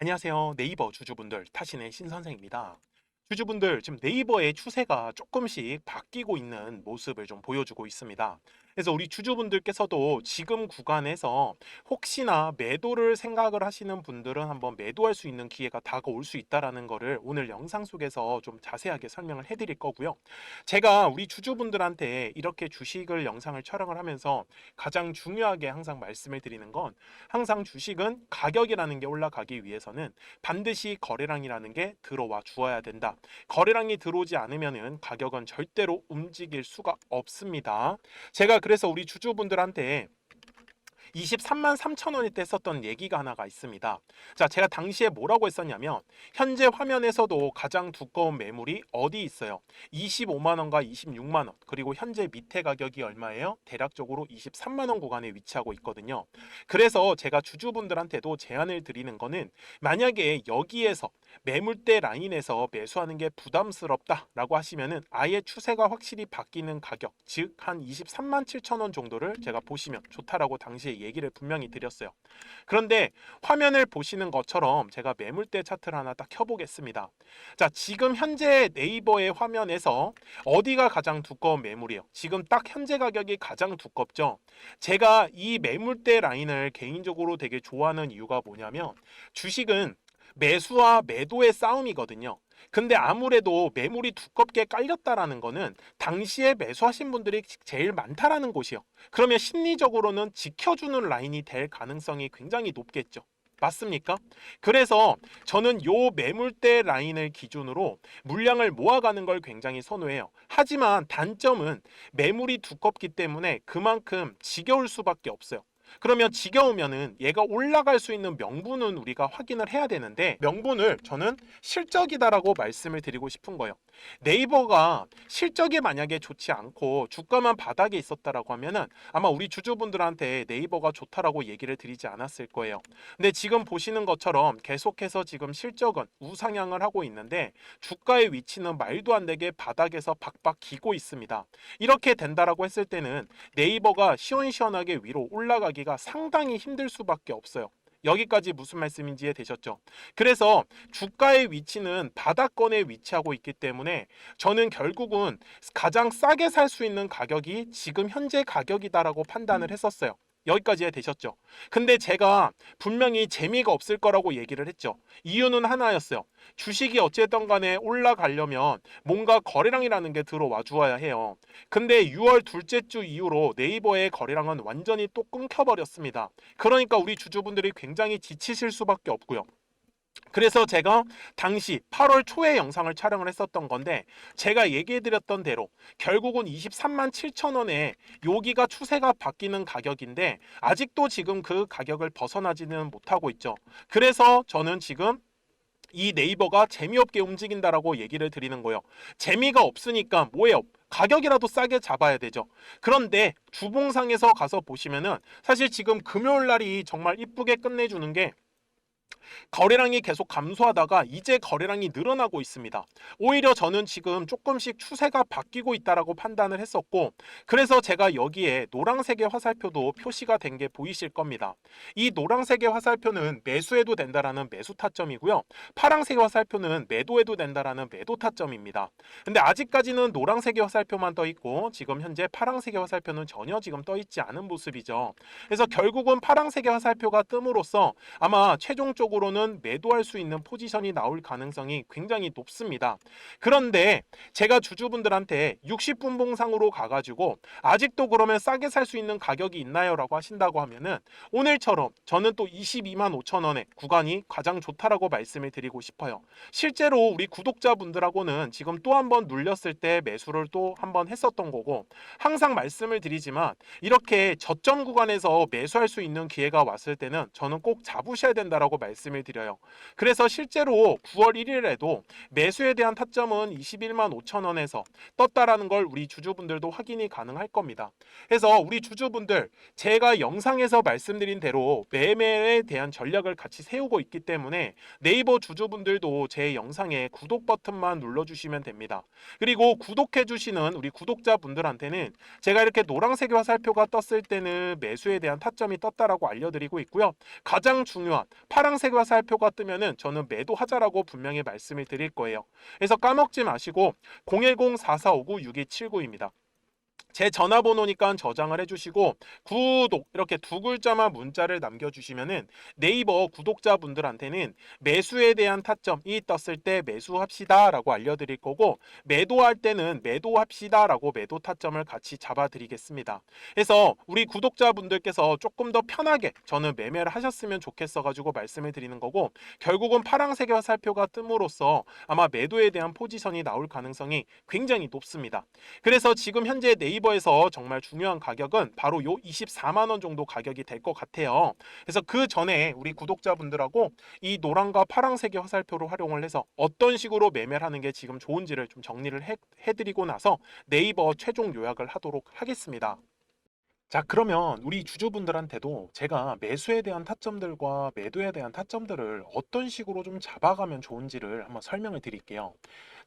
안녕하세요. 네이버 주주분들 타신의 신선생입니다. 주주분들 지금 네이버의 추세가 조금씩 바뀌고 있는 모습을 좀 보여주고 있습니다. 그래서 우리 주주분들께서도 지금 구간에서 혹시나 매도를 생각을 하시는 분들은 한번 매도할 수 있는 기회가 다가올 수 있다라는 거를 오늘 영상 속에서 좀 자세하게 설명을 해드릴 거고요. 제가 우리 주주분들한테 이렇게 주식을 영상을 촬영을 하면서 가장 중요하게 항상 말씀을 드리는 건 항상 주식은 가격이라는 게 올라가기 위해서는 반드시 거래량이라는 게 들어와 주어야 된다. 거래량이 들어오지 않으면은 가격은 절대로 움직일 수가 없습니다. 제가 그래서 우리 주주분들한테 23만 3천 원일 때 썼던 얘기가 하나가 있습니다. 자, 제가 당시에 뭐라고 했었냐면 현재 화면에서도 가장 두꺼운 매물이 어디 있어요? 25만 원과 26만 원. 그리고 현재 밑에 가격이 얼마예요? 대략적으로 23만 원 구간에 위치하고 있거든요. 그래서 제가 주주분들한테도 제안을 드리는 거는 만약에 여기에서 매물대 라인에서 매수하는 게 부담스럽다라고 하시면은 아예 추세가 확실히 바뀌는 가격, 즉 한 23만 7천 원 정도를 제가 보시면 좋다라고 당시에 얘기를 분명히 드렸어요. 그런데 화면을 보시는 것처럼 제가 매물대 차트를 하나 딱 켜보겠습니다. 자, 지금 현재 네이버의 화면에서 어디가 가장 두꺼운 매물이에요? 지금 딱 현재 가격이 가장 두껍죠. 제가 이 매물대 라인을 개인적으로 되게 좋아하는 이유가 뭐냐면 주식은 매수와 매도의 싸움이거든요. 근데 아무래도 매물이 두껍게 깔렸다라는 거는 당시에 매수하신 분들이 제일 많다라는 곳이요. 그러면 심리적으로는 지켜주는 라인이 될 가능성이 굉장히 높겠죠. 맞습니까? 그래서 저는 요 매물대 라인을 기준으로 물량을 모아가는 걸 굉장히 선호해요. 하지만 단점은 매물이 두껍기 때문에 그만큼 지겨울 수밖에 없어요. 그러면 지겨우면은 얘가 올라갈 수 있는 명분은 우리가 확인을 해야 되는데 명분을 저는 실적이다라고 말씀을 드리고 싶은 거예요. 네이버가 실적이 만약에 좋지 않고 주가만 바닥에 있었다라고 하면은 아마 우리 주주분들한테 네이버가 좋다라고 얘기를 드리지 않았을 거예요. 근데 지금 보시는 것처럼 계속해서 지금 실적은 우상향을 하고 있는데 주가의 위치는 말도 안 되게 바닥에서 박박 기고 있습니다. 이렇게 된다라고 했을 때는 네이버가 시원시원하게 위로 올라가기 기가 상당히 힘들 수밖에 없어요. 여기까지 무슨 말씀인지 이해되셨죠? 그래서 주가의 위치는 바닥권에 위치하고 있기 때문에 저는 결국은 가장 싸게 살 수 있는 가격이 지금 현재 가격이다라고 판단을 했었어요. 여기까지 이해되셨죠? 근데 제가 분명히 재미가 없을 거라고 얘기를 했죠. 이유는 하나였어요. 주식이 어쨌든 간에 올라가려면 뭔가 거래량이라는 게 들어와 주어야 해요. 근데 6월 둘째 주 이후로 네이버의 거래량은 완전히 또 끊겨버렸습니다. 그러니까 우리 주주분들이 굉장히 지치실 수밖에 없고요. 그래서 제가 당시 8월 초에 영상을 촬영을 했었던 건데 제가 얘기해드렸던 대로 결국은 23만 7천 원에 여기가 추세가 바뀌는 가격인데 아직도 지금 그 가격을 벗어나지는 못하고 있죠. 그래서 저는 지금 이 네이버가 재미없게 움직인다라고 얘기를 드리는 거예요. 재미가 없으니까 뭐예요? 가격이라도 싸게 잡아야 되죠. 그런데 주봉상에서 가서 보시면은 사실 지금 금요일 날이 정말 이쁘게 끝내주는 게 거래량이 계속 감소하다가 이제 거래량이 늘어나고 있습니다. 오히려 저는 지금 조금씩 추세가 바뀌고 있다라고 판단을 했었고 그래서 제가 여기에 노란색의 화살표도 표시가 된 게 보이실 겁니다. 이 노란색의 화살표는 매수해도 된다라는 매수 타점이고요. 파란색의 화살표는 매도해도 된다라는 매도 타점입니다. 근데 아직까지는 노란색의 화살표만 떠 있고 지금 현재 파란색의 화살표는 전혀 지금 떠 있지 않은 모습이죠. 그래서 결국은 파란색의 화살표가 뜸으로써 아마 최종 적으로는 매도할 수 있는 포지션이 나올 가능성이 굉장히 높습니다. 그런데 제가 주주분들한테 60분 봉상으로 가가지고 아직도 그러면 싸게 살 수 있는 가격이 있나요?라고 하신다고 하면은 오늘처럼 저는 또 22만 5천 원의 구간이 가장 좋다라고 말씀을 드리고 싶어요. 실제로 우리 구독자분들하고는 지금 또 한 번 눌렸을 때 매수를 또 한 번 했었던 거고 항상 말씀을 드리지만 이렇게 저점 구간에서 매수할 수 있는 기회가 왔을 때는 저는 꼭 잡으셔야 된다라고 말씀 을 드려요. 그래서 실제로 9월 1일에도 매수에 대한 타점은 21만 5천 원에서 떴다라는 걸 우리 주주분들도 확인이 가능할 겁니다. 그래서 우리 주주분들 제가 영상에서 말씀드린 대로 매매에 대한 전략을 같이 세우고 있기 때문에 네이버 주주분들도 제 영상에 구독 버튼만 눌러주시면 됩니다. 그리고 구독해주시는 우리 구독자분들한테는 제가 이렇게 노란색 화살표가 떴을 때는 매수에 대한 타점이 떴다라고 알려드리고 있고요. 가장 중요한 파란색 파랑색 화살표가 뜨면은 저는 매도하자라고 분명히 말씀을 드릴 거예요. 그래서 까먹지 마시고 010-4459-6279입니다. 제 전화번호니까 저장을 해주시고 구독 이렇게 두 글자만 문자를 남겨주시면은 네이버 구독자분들한테는 매수에 대한 타점이 떴을 때 매수합시다라고 알려드릴 거고 매도할 때는 매도합시다라고 매도 타점을 같이 잡아드리겠습니다. 그래서 우리 구독자분들께서 조금 더 편하게 저는 매매를 하셨으면 좋겠어 가지고 말씀을 드리는 거고 결국은 파랑색의 화살표가 뜸으로써 아마 매도에 대한 포지션이 나올 가능성이 굉장히 높습니다. 그래서 지금 현재 네이버 에서 정말 중요한 가격은 바로 요 24만 원 정도 가격이 될 것 같아요. 그래서 그 전에 우리 구독자분들하고 이 노란과 파랑색의 화살표를 활용을 해서 어떤 식으로 매매를 하는 게 지금 좋은지를 좀 정리를 해, 해드리고 나서 네이버 최종 요약을 하도록 하겠습니다. 자, 그러면 우리 주주분들한테도 제가 매수에 대한 타점들과 매도에 대한 타점들을 어떤 식으로 좀 잡아가면 좋은지를 한번 설명을 드릴게요.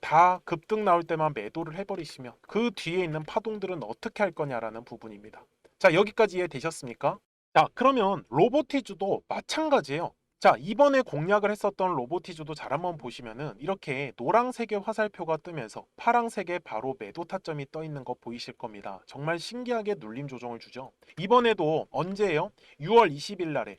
다 급등 나올 때만 매도를 해버리시면 그 뒤에 있는 파동들은 어떻게 할 거냐라는 부분입니다. 자 여기까지 이해되셨습니까? 자 그러면 로보티즈도 마찬가지예요. 자 이번에 공략을 했었던 로보티즈도 잘 한번 보시면은 이렇게 노란색의 화살표가 뜨면서 파란색의 바로 매도 타점이 떠 있는 거 보이실 겁니다. 정말 신기하게 눌림 조정을 주죠. 이번에도 언제예요? 6월 20일 날에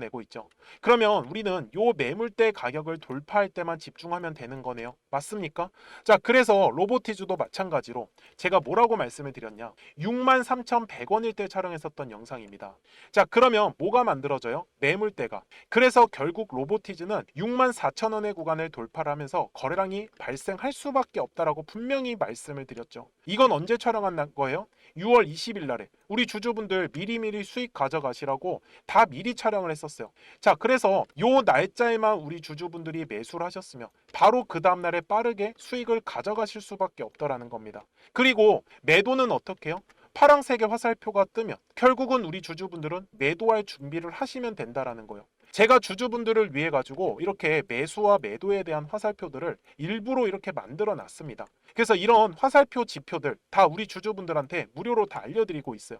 내고 있죠. 그러면 우리는 요 매물대 가격을 돌파할 때만 집중하면 되는 거네요. 맞습니까? 자, 그래서 로보티즈도 마찬가지로 제가 뭐라고 말씀을 드렸냐? 63,100원일 때 촬영했었던 영상입니다. 자, 그러면 뭐가 만들어져요? 매물대가. 그래서 결국 로보티즈는 64,000원의 구간을 돌파를 하면서 거래량이 발생할 수밖에 없다라고 분명히 말씀을 드렸죠. 이건 언제 촬영한 거예요? 6월 20일 날에 우리 주주분들 미리미리 수익 가져가시라고 다 미리 촬영을 했었어요. 자, 그래서 요 날짜에만 우리 주주분들이 매수를 하셨으면 바로 그 다음 날에 빠르게 수익을 가져가실 수밖에 없더라는 겁니다. 그리고 매도는 어떻게 해요? 파랑색의 화살표가 뜨면 결국은 우리 주주분들은 매도할 준비를 하시면 된다라는 거예요. 제가 주주분들을 위해 가지고 이렇게 매수와 매도에 대한 화살표들을 일부러 이렇게 만들어 놨습니다. 그래서 이런 화살표 지표들 다 우리 주주분들한테 무료로 다 알려드리고 있어요.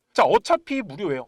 자 어차피 무료예요.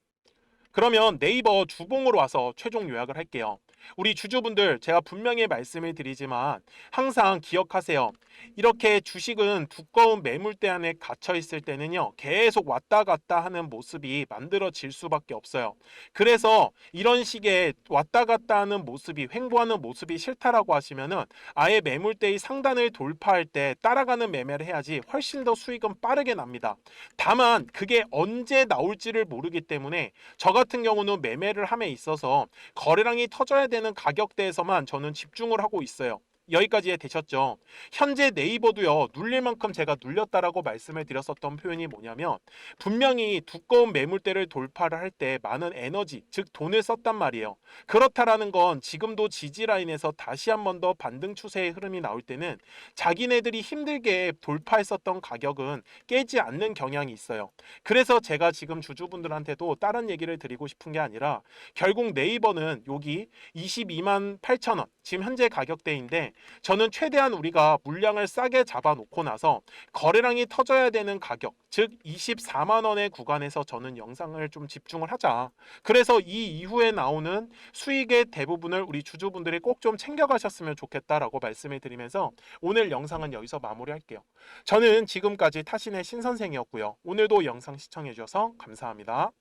그러면 네이버 주봉으로 와서 최종 요약을 할게요. 우리 주주분들 제가 분명히 말씀을 드리지만 항상 기억하세요. 이렇게 주식은 두꺼운 매물대 안에 갇혀 있을 때는요. 계속 왔다 갔다 하는 모습이 만들어질 수밖에 없어요. 그래서 이런 식의 왔다 갔다 하는 모습이 횡보하는 모습이 싫다라고 하시면은 아예 매물대의 상단을 돌파할 때 따라가는 매매를 해야지 훨씬 더 수익은 빠르게 납니다. 다만 그게 언제 나올지를 모르기 때문에 저 같은 경우는 매매를 함에 있어서 거래량이 터져야 되는 가격대에서만 저는 집중을 하고 있어요. 여기까지 되셨죠? 현재 네이버도요 눌릴 만큼 제가 눌렸다라고 말씀을 드렸었던 표현이 뭐냐면 분명히 두꺼운 매물대를 돌파를 할 때 많은 에너지 즉 돈을 썼단 말이에요 그렇다라는 건 지금도 지지 라인에서 다시 한 번 더 반등 추세의 흐름이 나올 때는 자기네들이 힘들게 돌파했었던 가격은 깨지 않는 경향이 있어요 그래서 제가 지금 주주분들한테도 다른 얘기를 드리고 싶은 게 아니라 결국 네이버는 여기 22만 8천 원 지금 현재 가격대인데 저는 최대한 우리가 물량을 싸게 잡아놓고 나서 거래량이 터져야 되는 가격, 즉 24만 원의 구간에서 저는 영상을 좀 집중을 하자. 그래서 이 이후에 나오는 수익의 대부분을 우리 주주분들이 꼭 좀 챙겨가셨으면 좋겠다라고 말씀을 드리면서 오늘 영상은 여기서 마무리할게요. 저는 지금까지 타신의 신선생이었고요. 오늘도 영상 시청해 주셔서 감사합니다.